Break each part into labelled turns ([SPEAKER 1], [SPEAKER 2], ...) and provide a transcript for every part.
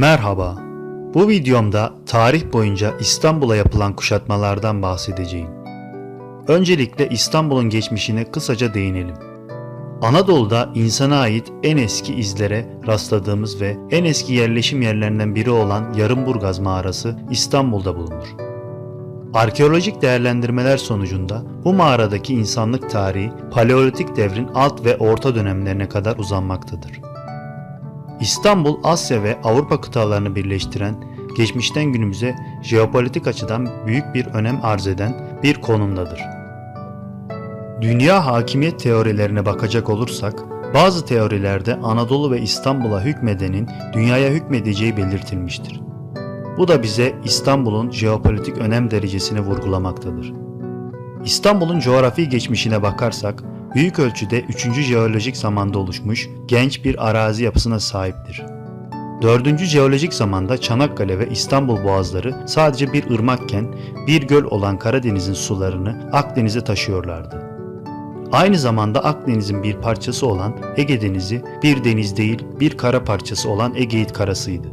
[SPEAKER 1] Merhaba. Bu videomda tarih boyunca İstanbul'a yapılan kuşatmalardan bahsedeceğim. Öncelikle İstanbul'un geçmişine kısaca değinelim. Anadolu'da insana ait en eski izlere rastladığımız ve en eski yerleşim yerlerinden biri olan Yarımburgaz mağarası İstanbul'da bulunur. Arkeolojik değerlendirmeler sonucunda bu mağaradaki insanlık tarihi Paleolitik devrin alt ve orta dönemlerine kadar uzanmaktadır. İstanbul, Asya ve Avrupa kıtalarını birleştiren, geçmişten günümüze jeopolitik açıdan büyük bir önem arz eden bir konumdadır. Dünya hakimiyet teorilerine bakacak olursak, bazı teorilerde Anadolu ve İstanbul'a hükmedenin dünyaya hükmedeceği belirtilmiştir. Bu da bize İstanbul'un jeopolitik önem derecesini vurgulamaktadır. İstanbul'un coğrafi geçmişine bakarsak, büyük ölçüde 3. jeolojik zamanda oluşmuş genç bir arazi yapısına sahiptir. 4. jeolojik zamanda Çanakkale ve İstanbul boğazları sadece bir ırmakken bir göl olan Karadeniz'in sularını Akdeniz'e taşıyorlardı. Aynı zamanda Akdeniz'in bir parçası olan Ege Denizi bir deniz değil bir kara parçası olan Egeit Karası'ydı.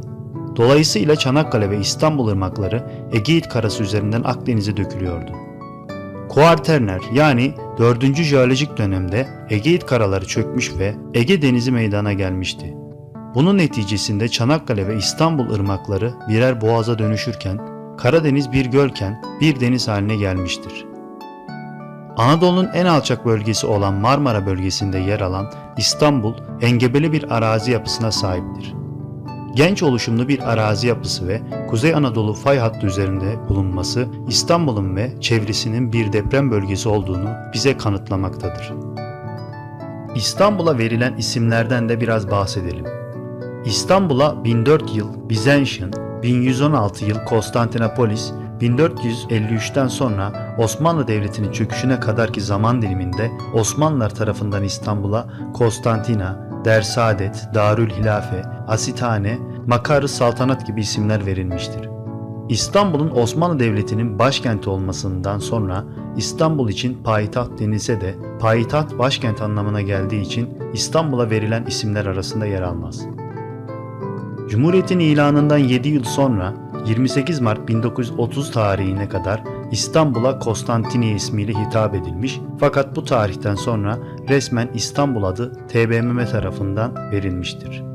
[SPEAKER 1] Dolayısıyla Çanakkale ve İstanbul ırmakları Egeit Karası üzerinden Akdeniz'e dökülüyordu. Kuarterner yani 4. jeolojik dönemde Egeit karaları çökmüş ve Ege Denizi meydana gelmişti. Bunun neticesinde Çanakkale ve İstanbul ırmakları birer boğaza dönüşürken Karadeniz bir gölken bir deniz haline gelmiştir. Anadolu'nun en alçak bölgesi olan Marmara bölgesinde yer alan İstanbul engebeli bir arazi yapısına sahiptir. Genç oluşumlu bir arazi yapısı ve Kuzey Anadolu fay hattı üzerinde bulunması İstanbul'un ve çevresinin bir deprem bölgesi olduğunu bize kanıtlamaktadır. İstanbul'a verilen isimlerden de biraz bahsedelim. İstanbul'a 1004 yıl Byzantium, 1116 yıl Konstantinopolis, 1453'ten sonra Osmanlı Devleti'nin çöküşüne kadarki zaman diliminde Osmanlılar tarafından İstanbul'a Konstantina, Dersaadet, Darül Hilafe, Asithane, Makarı Saltanat gibi isimler verilmiştir. İstanbul'un Osmanlı Devleti'nin başkenti olmasından sonra İstanbul için payitaht denilse de payitaht başkent anlamına geldiği için İstanbul'a verilen isimler arasında yer almaz. Cumhuriyetin ilanından 7 yıl sonra 28 Mart 1930 tarihine kadar İstanbul'a Konstantiniye ismiyle hitap edilmiş fakat bu tarihten sonra resmen İstanbul adı TBMM tarafından verilmiştir.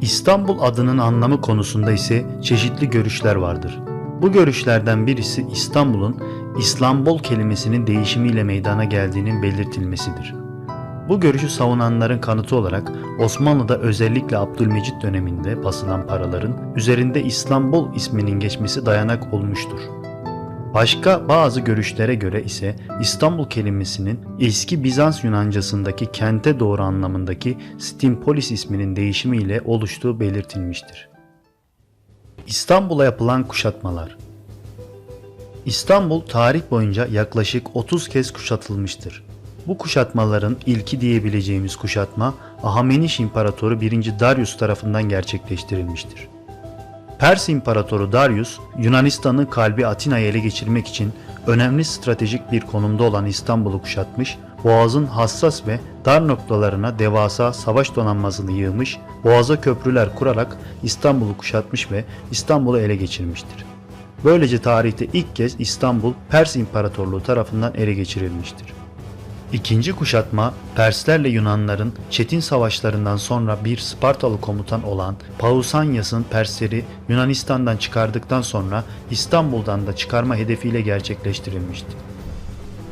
[SPEAKER 1] İstanbul adının anlamı konusunda ise çeşitli görüşler vardır. Bu görüşlerden birisi İstanbul'un İslambol kelimesinin değişimiyle meydana geldiğinin belirtilmesidir. Bu görüşü savunanların kanıtı olarak Osmanlı'da özellikle Abdülmecit döneminde basılan paraların üzerinde İslambol isminin geçmesi dayanak olmuştur. Başka bazı görüşlere göre ise İstanbul kelimesinin eski Bizans Yunancasındaki kente doğru anlamındaki Stimpolis isminin değişimiyle oluştuğu belirtilmiştir. İstanbul'a yapılan kuşatmalar İstanbul tarih boyunca yaklaşık 30 kez kuşatılmıştır. Bu kuşatmaların ilki diyebileceğimiz kuşatma Ahameniş İmparatoru 1. Darius tarafından gerçekleştirilmiştir. Pers İmparatoru Darius, Yunanistan'ın kalbi Atina'yı ele geçirmek için önemli stratejik bir konumda olan İstanbul'u kuşatmış, Boğaz'ın hassas ve dar noktalarına devasa savaş donanmasını yığmış, Boğaz'a köprüler kurarak İstanbul'u kuşatmış ve İstanbul'u ele geçirmiştir. Böylece tarihte ilk kez İstanbul Pers İmparatorluğu tarafından ele geçirilmiştir. İkinci kuşatma Perslerle Yunanların çetin savaşlarından sonra bir Spartalı komutan olan Pausanias'ın Persleri Yunanistan'dan çıkardıktan sonra İstanbul'dan da çıkarma hedefiyle gerçekleştirilmişti.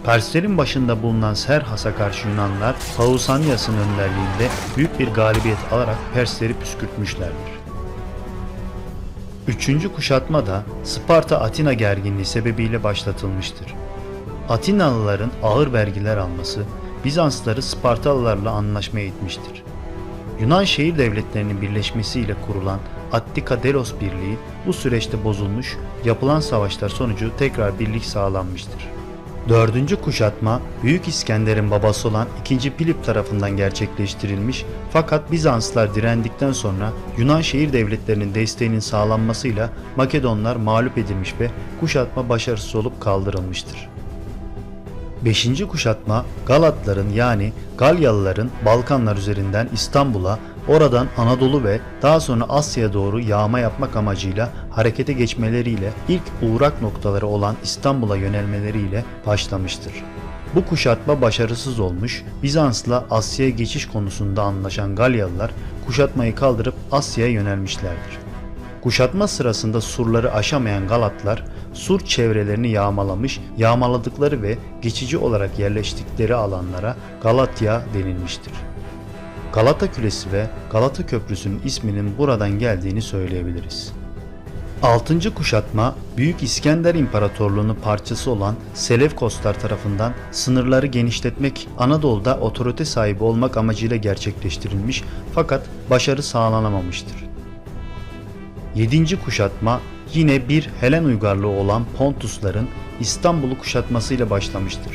[SPEAKER 1] Perslerin başında bulunan Serhas'a karşı Yunanlar Pausanias'ın önderliğinde büyük bir galibiyet alarak Persleri püskürtmüşlerdir. Üçüncü kuşatma da Sparta-Atina gerginliği sebebiyle başlatılmıştır. Atinalıların ağır vergiler alması Bizansları Spartalılarla anlaşmaya itmiştir. Yunan şehir devletlerinin birleşmesiyle kurulan Attika Delos Birliği bu süreçte bozulmuş, yapılan savaşlar sonucu tekrar birlik sağlanmıştır. Dördüncü kuşatma Büyük İskender'in babası olan 2. Pilip tarafından gerçekleştirilmiş fakat Bizanslar direndikten sonra Yunan şehir devletlerinin desteğinin sağlanmasıyla Makedonlar mağlup edilmiş ve kuşatma başarısız olup kaldırılmıştır. Beşinci kuşatma Galatların yani Galyalıların Balkanlar üzerinden İstanbul'a oradan Anadolu ve daha sonra Asya'ya doğru yağma yapmak amacıyla harekete geçmeleriyle ilk uğrak noktaları olan İstanbul'a yönelmeleriyle başlamıştır. Bu kuşatma başarısız olmuş, Bizans'la Asya'ya geçiş konusunda anlaşan Galyalılar kuşatmayı kaldırıp Asya'ya yönelmişlerdir. Kuşatma sırasında surları aşamayan Galatlar sur çevrelerini yağmalamış, yağmaladıkları ve geçici olarak yerleştikleri alanlara Galatya denilmiştir. Galata Külesi ve Galata Köprüsü'nün isminin buradan geldiğini söyleyebiliriz. 6. kuşatma Büyük İskender İmparatorluğu'nun parçası olan Selevkoslar tarafından sınırları genişletmek, Anadolu'da otorite sahibi olmak amacıyla gerçekleştirilmiş fakat başarı sağlanamamıştır. 7. kuşatma yine bir Helen uygarlığı olan Pontusların İstanbul'u kuşatmasıyla başlamıştır.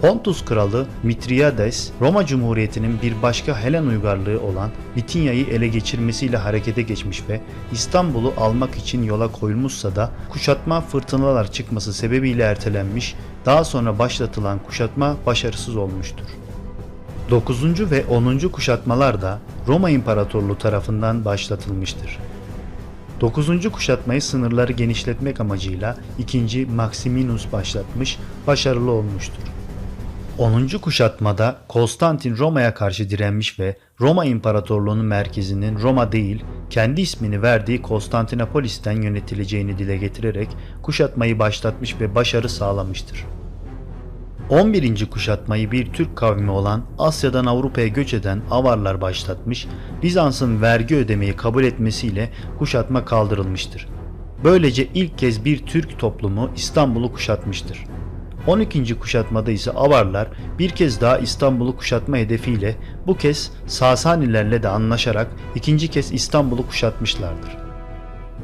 [SPEAKER 1] Pontus kralı Mitriades, Roma Cumhuriyeti'nin bir başka Helen uygarlığı olan Bitinya'yı ele geçirmesiyle harekete geçmiş ve İstanbul'u almak için yola koyulmuşsa da kuşatma fırtınalar çıkması sebebiyle ertelenmiş, daha sonra başlatılan kuşatma başarısız olmuştur. 9. ve 10. kuşatmalar da Roma İmparatorluğu tarafından başlatılmıştır. 9. kuşatmayı sınırları genişletmek amacıyla 2. Maximinus başlatmış, başarılı olmuştur. 10. kuşatmada Konstantin Roma'ya karşı direnmiş ve Roma İmparatorluğu'nun merkezinin Roma değil, kendi ismini verdiği Konstantinopolis'ten yönetileceğini dile getirerek kuşatmayı başlatmış ve başarı sağlamıştır. 11. kuşatmayı bir Türk kavmi olan Asya'dan Avrupa'ya göç eden Avarlar başlatmış, Bizans'ın vergi ödemeyi kabul etmesiyle kuşatma kaldırılmıştır. Böylece ilk kez bir Türk toplumu İstanbul'u kuşatmıştır. 12. kuşatmada ise Avarlar bir kez daha İstanbul'u kuşatma hedefiyle bu kez Sasanilerle de anlaşarak ikinci kez İstanbul'u kuşatmışlardır.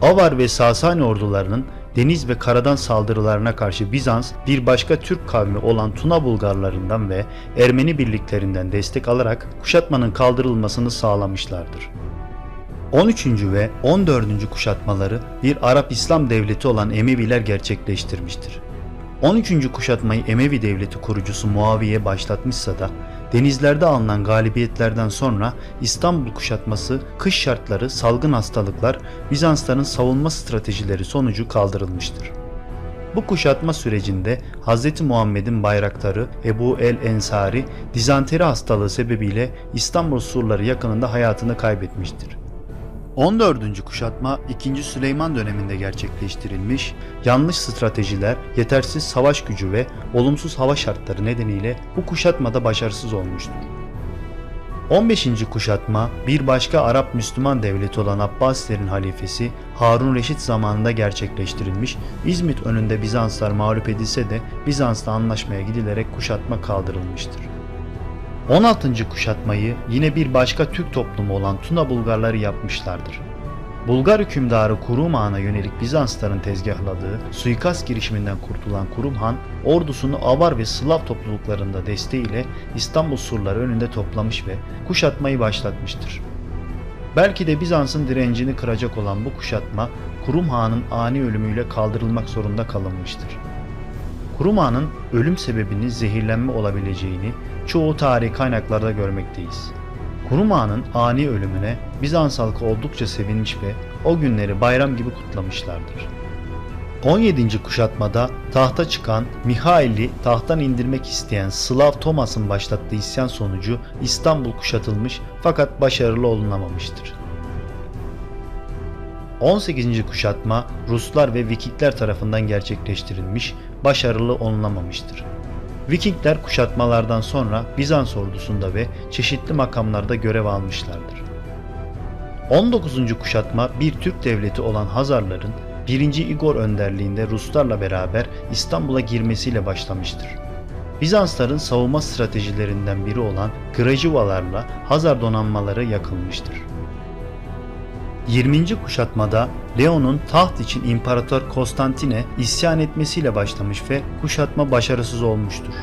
[SPEAKER 1] Avar ve Sasani ordularının deniz ve karadan saldırılarına karşı Bizans bir başka Türk kavmi olan Tuna Bulgarlarından ve Ermeni birliklerinden destek alarak kuşatmanın kaldırılmasını sağlamışlardır. 13. ve 14. kuşatmaları bir Arap İslam devleti olan Emeviler gerçekleştirmiştir. 13. kuşatmayı Emevi devleti kurucusu Muaviye başlatmışsa da denizlerde alınan galibiyetlerden sonra İstanbul kuşatması kış şartları, salgın hastalıklar, Bizansların savunma stratejileri sonucu kaldırılmıştır. Bu kuşatma sürecinde Hz. Muhammed'in bayraktarı Ebu el Ensari dizanteri hastalığı sebebiyle İstanbul surları yakınında hayatını kaybetmiştir. 14. kuşatma 2. Süleyman döneminde gerçekleştirilmiş, yanlış stratejiler, yetersiz savaş gücü ve olumsuz hava şartları nedeniyle bu kuşatmada başarısız olmuştur. 15. kuşatma bir başka Arap Müslüman devleti olan Abbasilerin halifesi Harun Reşit zamanında gerçekleştirilmiş, İzmit önünde Bizanslar mağlup edilse de Bizans'la anlaşmaya gidilerek kuşatma kaldırılmıştır. 16. kuşatmayı yine bir başka Türk toplumu olan Tuna Bulgarları yapmışlardır. Bulgar hükümdarı Kurum Han'a yönelik Bizansların tezgahladığı suikast girişiminden kurtulan Kurum Han, ordusunu Avar ve Slav topluluklarında desteğiyle İstanbul surları önünde toplamış ve kuşatmayı başlatmıştır. Belki de Bizans'ın direncini kıracak olan bu kuşatma, Kurum Han'ın ani ölümüyle kaldırılmak zorunda kalınmıştır. Kurum Han'ın ölüm sebebinin zehirlenme olabileceğini çoğu tarihi kaynaklarda görmekteyiz. Kurum ani ölümüne Bizans halkı oldukça sevinmiş ve o günleri bayram gibi kutlamışlardır. 17. kuşatmada tahta çıkan Mihail'i tahttan indirmek isteyen Slav Thomas'ın başlattığı isyan sonucu İstanbul kuşatılmış fakat başarılı olunamamıştır. 18. kuşatma Ruslar ve Vikingler tarafından gerçekleştirilmiş, başarılı olunamamıştır. Vikingler kuşatmalardan sonra Bizans ordusunda ve çeşitli makamlarda görev almışlardır. 19. kuşatma bir Türk devleti olan Hazarların 1. Igor önderliğinde Ruslarla beraber İstanbul'a girmesiyle başlamıştır. Bizansların savunma stratejilerinden biri olan Grajivalarla Hazar donanmaları yakılmıştır. 20. kuşatmada Leon'un taht için İmparator Konstantine isyan etmesiyle başlamış ve kuşatma başarısız olmuştur.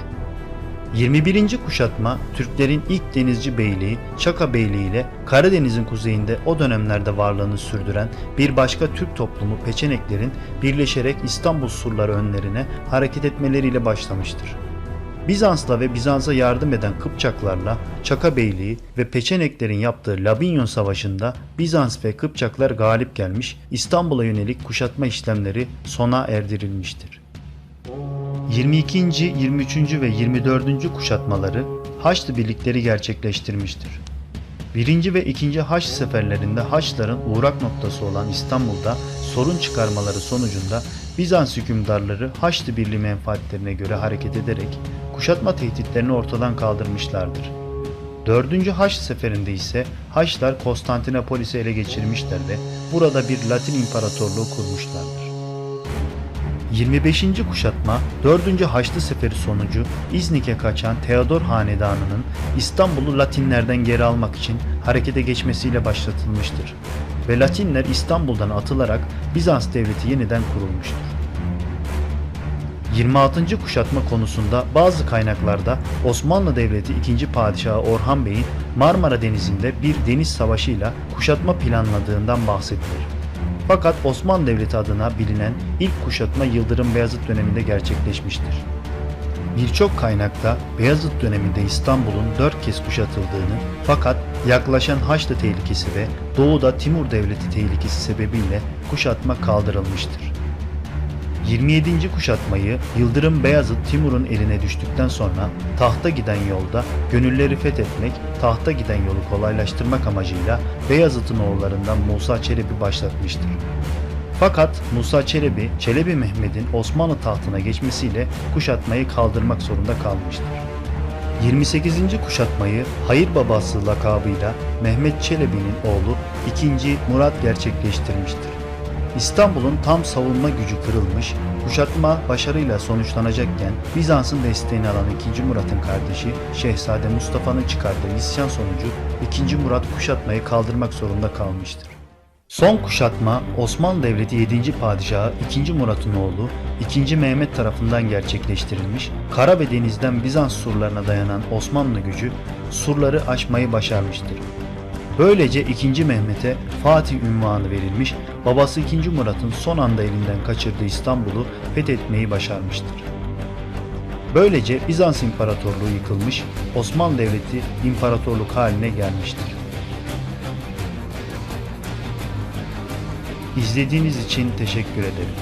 [SPEAKER 1] 21. kuşatma Türklerin ilk denizci beyliği Çaka Beyliği ile Karadeniz'in kuzeyinde o dönemlerde varlığını sürdüren bir başka Türk toplumu Peçeneklerin birleşerek İstanbul surları önlerine hareket etmeleriyle başlamıştır. Bizans'la ve Bizans'a yardım eden Kıpçaklarla Çaka Beyliği ve Peçeneklerin yaptığı Labinyon Savaşı'nda Bizans ve Kıpçaklar galip gelmiş, İstanbul'a yönelik kuşatma işlemleri sona erdirilmiştir. 22. 23. ve 24. kuşatmaları Haçlı birlikleri gerçekleştirmiştir. 1. ve 2. Haç seferlerinde Haçların uğrak noktası olan İstanbul'da sorun çıkarmaları sonucunda Bizans hükümdarları Haçlı Birliği menfaatlerine göre hareket ederek kuşatma tehditlerini ortadan kaldırmışlardır. 4. Haç seferinde ise Haçlar Konstantinopolis'i ele geçirmişler ve burada bir Latin imparatorluğu kurmuşlardır. 25. kuşatma 4. Haçlı Seferi sonucu İznik'e kaçan Theodor Hanedanı'nın İstanbul'u Latinlerden geri almak için harekete geçmesiyle başlatılmıştır ve Latinler İstanbul'dan atılarak Bizans devleti yeniden kurulmuştur. 26. kuşatma konusunda bazı kaynaklarda Osmanlı Devleti 2. Padişahı Orhan Bey'in Marmara Denizi'nde bir deniz savaşıyla kuşatma planladığından bahsedilir. Fakat Osmanlı Devleti adına bilinen ilk kuşatma Yıldırım Beyazıt döneminde gerçekleşmiştir. Birçok kaynakta Beyazıt döneminde İstanbul'un dört kez kuşatıldığını fakat yaklaşan Haçlı tehlikesi ve doğuda Timur Devleti tehlikesi sebebiyle kuşatma kaldırılmıştır. 27. kuşatmayı Yıldırım Beyazıt Timur'un eline düştükten sonra tahta giden yolda gönülleri fethetmek, tahta giden yolu kolaylaştırmak amacıyla Beyazıt'ın oğullarından Musa Çelebi başlatmıştır. Fakat Musa Çelebi, Çelebi Mehmet'in Osmanlı tahtına geçmesiyle kuşatmayı kaldırmak zorunda kalmıştır. 28. kuşatmayı Hayır Babası lakabıyla Mehmet Çelebi'nin oğlu 2. Murat gerçekleştirmiştir. İstanbul'un tam savunma gücü kırılmış, kuşatma başarıyla sonuçlanacakken Bizans'ın desteğini alan 2. Murat'ın kardeşi Şehzade Mustafa'nın çıkardığı isyan sonucu 2. Murat kuşatmayı kaldırmak zorunda kalmıştır. Son kuşatma Osmanlı Devleti 7. Padişahı 2. Murat'ın oğlu 2. Mehmet tarafından gerçekleştirilmiş, kara ve denizden Bizans surlarına dayanan Osmanlı gücü surları aşmayı başarmıştır. Böylece 2. Mehmet'e Fatih ünvanı verilmiş, babası 2. Murat'ın son anda elinden kaçırdığı İstanbul'u fethetmeyi başarmıştır. Böylece Bizans İmparatorluğu yıkılmış, Osmanlı Devleti imparatorluk haline gelmiştir. İzlediğiniz için teşekkür ederim.